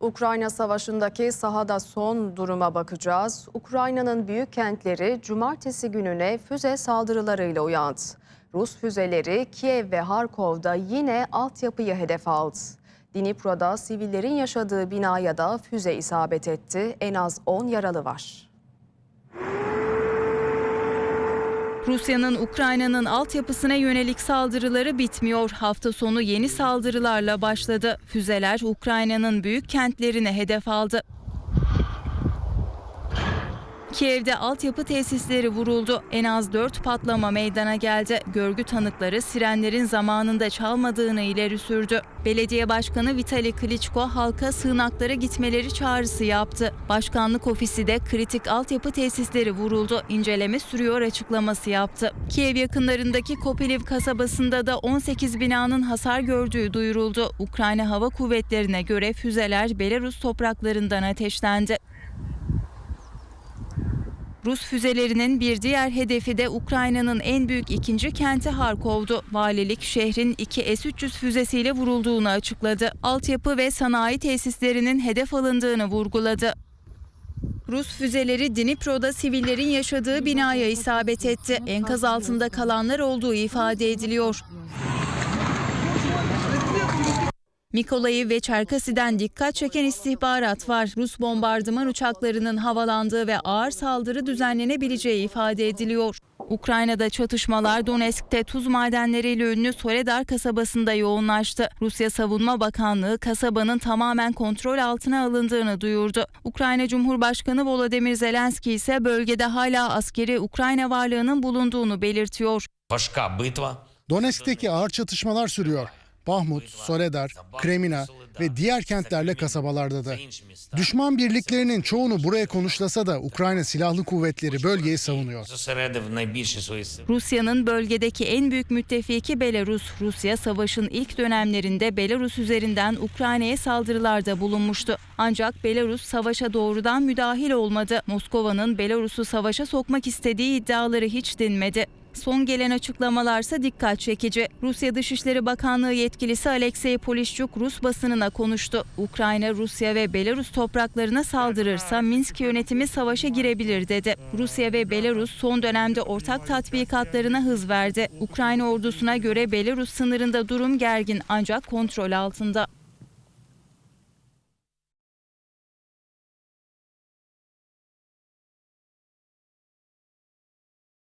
Ukrayna Savaşı'ndaki sahada son duruma bakacağız. Ukrayna'nın büyük kentleri cumartesi gününe füze saldırılarıyla uyandı. Rus füzeleri Kiev ve Harkov'da yine altyapıyı hedef aldı. Dnipro'da sivillerin yaşadığı binaya da füze isabet etti. En az 10 yaralı var. Rusya'nın Ukrayna'nın altyapısına yönelik saldırıları bitmiyor. Hafta sonu yeni saldırılarla başladı. Füzeler Ukrayna'nın büyük kentlerine hedef aldı. Kiev'de altyapı tesisleri vuruldu. En az 4 patlama meydana geldi. Görgü tanıkları sirenlerin zamanında çalmadığını ileri sürdü. Belediye Başkanı Vitali Klitschko halka sığınaklara gitmeleri çağrısı yaptı. Başkanlık ofisi de kritik altyapı tesisleri vuruldu. İnceleme sürüyor açıklaması yaptı. Kiev yakınlarındaki Kopiliv kasabasında da 18 binanın hasar gördüğü duyuruldu. Ukrayna Hava Kuvvetleri'ne göre füzeler Belarus topraklarından ateşlendi. Rus füzelerinin bir diğer hedefi de Ukrayna'nın en büyük ikinci kenti Harkov'du. Valilik şehrin iki S-300 füzesiyle vurulduğunu açıkladı. Altyapı ve sanayi tesislerinin hedef alındığını vurguladı. Rus füzeleri Dnipro'da sivillerin yaşadığı binaya isabet etti. Enkaz altında kalanlar olduğu ifade ediliyor. Mikola'yı ve Çerkasi'den dikkat çeken istihbarat var. Rus bombardıman uçaklarının havalandığı ve ağır saldırı düzenlenebileceği ifade ediliyor. Ukrayna'da çatışmalar Donetsk'te tuz madenleriyle ünlü Soledar kasabasında yoğunlaştı. Rusya Savunma Bakanlığı kasabanın tamamen kontrol altına alındığını duyurdu. Ukrayna Cumhurbaşkanı Volodymyr Zelenski ise bölgede hala askeri Ukrayna varlığının bulunduğunu belirtiyor. Donetsk'teki ağır çatışmalar sürüyor. Bahmut, Soledar, Kremina ve diğer kentlerle kasabalarda da. Düşman birliklerinin çoğunu buraya konuşlasa da Ukrayna Silahlı Kuvvetleri bölgeyi savunuyor. Rusya'nın bölgedeki en büyük müttefiki Belarus. Rusya savaşın ilk dönemlerinde Belarus üzerinden Ukrayna'ya saldırılarda bulunmuştu. Ancak Belarus savaşa doğrudan müdahil olmadı. Moskova'nın Belarus'u savaşa sokmak istediği iddiaları hiç dinmedi. Son gelen açıklamalarsa dikkat çekici. Rusya Dışişleri Bakanlığı yetkilisi Alexey Polishchuk Rus basınına konuştu. Ukrayna, Rusya ve Belarus topraklarına saldırırsa Minsk yönetimi savaşa girebilir dedi. Rusya ve Belarus son dönemde ortak tatbikatlarına hız verdi. Ukrayna ordusuna göre Belarus sınırında durum gergin ancak kontrol altında.